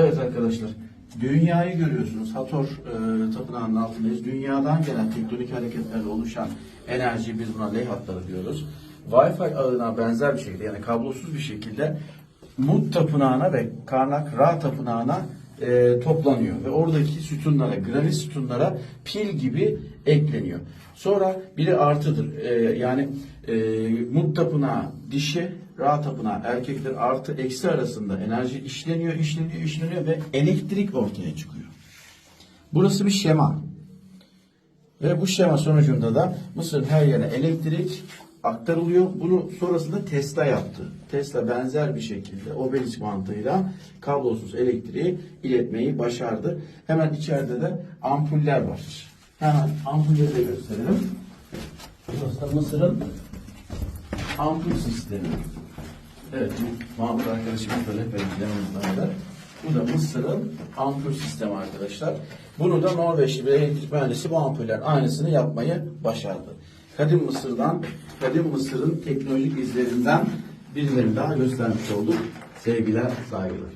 Evet arkadaşlar, dünyayı görüyorsunuz. Hator e, tapınağının altındayız. Dünyadan gelen tektonik hareketlerle oluşan enerji biz buna ley hatları diyoruz. Wi-Fi ağına benzer bir şekilde yani kablosuz bir şekilde Mut tapınağına ve Karnak Ra tapınağına e, toplanıyor ve oradaki sütunlara, granit sütunlara pil gibi ekleniyor. Sonra biri artıdır. E, yani e, Mut tapınağı dişi, Ra tapınağı erkekler artı eksi arasında enerji işleniyor, işleniyor, işleniyor ve elektrik ortaya çıkıyor. Burası bir şema. Ve bu şema sonucunda da Mısır'ın her yerine elektrik aktarılıyor. Bunu sonrasında Tesla yaptı. Tesla benzer bir şekilde obelisk mantığıyla kablosuz elektriği iletmeyi başardı. Hemen içeride de ampuller var. Hemen ampulleri de gösterelim. Burası da Mısır'ın ampul sistemi. Evet, Mahmut arkadaşımız da rehber yanımızda. Bu da Mısır'ın ampul sistemi arkadaşlar. Bunu da Norveçli bir elektrik mühendisi bu ampuller aynısını yapmayı başardı. Kadim Mısır'dan, Kadim Mısır'ın teknolojik izlerinden birilerini daha göstermiş olduk. Sevgiler, saygılar.